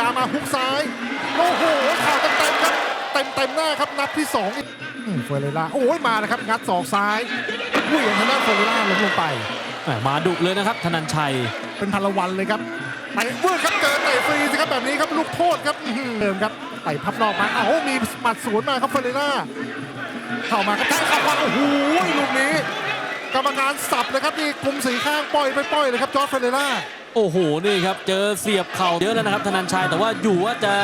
ยาวมาฮุกซ้ายโอ้โหเข่าเต็มๆครับเต็มเต็มๆหน้าครับนับที่สองอีกอืมเฟอร์เรล่าโอ้ยมานะครับงัดศอกซ้ายวิ่งทางด้านเฟอร์เรล่าล้มลงไปแหม่มาดุเลยนะครับ ธนันชัยเป็นพันละวันเลยครับเตะวืดครับเจอเตะฟรีสิครับแบบนี้ครับลูกโทษครับอื้อหือเดิมครับไต่พับนอกมาเอ้ามีหมัดสวนมาครับเฟอร์เรล่าเข้ามาครับแทงเข้ามาโอ้โหลูกนี้ กรรมการสับเลยครับนี่กลุ่มสีข้างปล่อยไปปล่อยเลยครับจอร์จเฟอร์เรล่าโอ้โห นี่ครับ เจอเสียบเข่าเยอะแล้วนะครับธนันชัยแต่ว่าอยู่ว่าจะ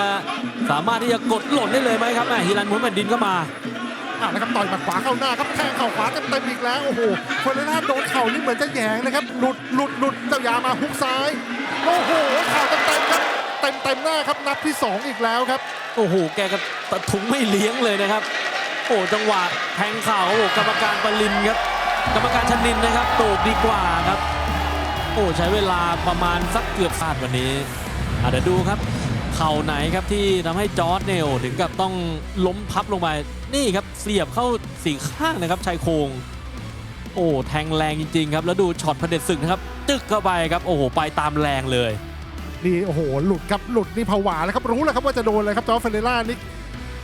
สามารถที่จะกดหล่นได้เลยไหมครับแหม่ฮิรันหมุนแผ่นดินเข้ามาอ่านะครับต่อยหมัดขวาเข้าหน้าครับแทงเข่าขวาเต็มๆอีกแล้วโอ้โหเฟอร์เรล่าโดนเข่านี่เหมือนจะแหยงนะครับหลุดหลุดหลุดเจ้ายามาฮุกซ้ายโอ้โหเข่าเต็มๆครับเต็มเต็มๆหน้าครับนับที่สองอีกแล้วครับโอ้โห แกก็ตะถุงไม่เลี้ยงเลยนะครับ โอ้จังหวะแทงเข่าโอ้โหกรรมการปรินครับ กรรมการชนินนะครับโตกดีกว่าครับ โอ้ใช้เวลาประมาณสักเกือบศาสตร์วันนี้อะเดี๋ยวดูครับ เข่าไหนครับที่ทำให้จอร์ดเนี่ยโอ้ถึงกับต้องล้มพับลงไปนี่ครับเสียบเข้าสี่ข้างนะครับชายโครงโอ้แทงแรงจริง ๆ ครับ แล้วดูช็อตพระเด็จศึกนะครับจึกเข้าไปครับ โอ้โห ไปตามแรงเลยนี่โอ้โห หลุดครับหลุดนี่ผวาแล้วครับ รู้แล้วครับว่าจะโดนเลยครับจอร์เฟเรล่านี่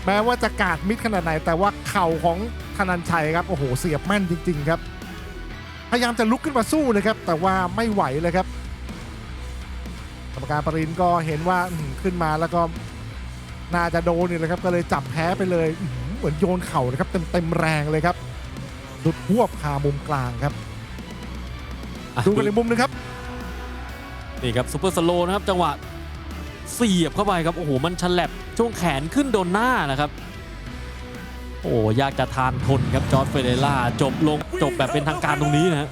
แม้ว่าจะกาดมิดขนาดไหน แต่ว่าเข่าของธนันชัยครับ โอ้โห เสียบแม่นจริง ๆ ครับ พยายามจะลุกขึ้นมาสู้เลยครับ แต่ว่าไม่ไหวเลยครับกรรมการปรินก็เห็นว่าอื้อหือขึ้นมาแล้วก็น่าจะโดนนี่แหละครับ ก็เลยจับแพ้ไปเลยอื้อหือเหมือนโยนเข่านะครับ เต็มๆแรงเลยครับดุดหวบคามุมกลางครับอะดูกันในมุมหนึงครับนี่ครับซูเปอร์สโลว์นะครับจังหวะเสียบเข้าไปครับโอ้โหมันฉลับช่วงแขนขึ้นโดนหน้านะครับ โอ้ยากจะทานทนครับจอร์ดเฟเดล่าจบลงจบแบบเป็นทางการตรงนี้นะฮะ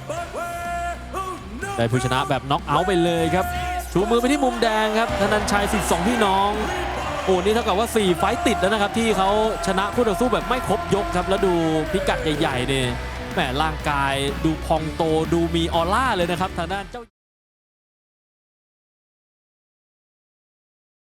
ได้ผู้ชนะแบบน็อกเอาท์ไปเลยครับชูมือไปที่มุมแดงครับธนันชัยสิทธิ์สองพี่น้องโอ้นี่เท่ากับว่า 4 ไฟติดแล้วนะครับ ที่เขาชนะคู่ต่อสู้แบบไม่ครบยกครับ แล้วดูพิกัดใหญ่ๆเนี่ยแหมร่างกายดูพองโตดูมีออร่าเลยนะครับ ทางด้านเจ้า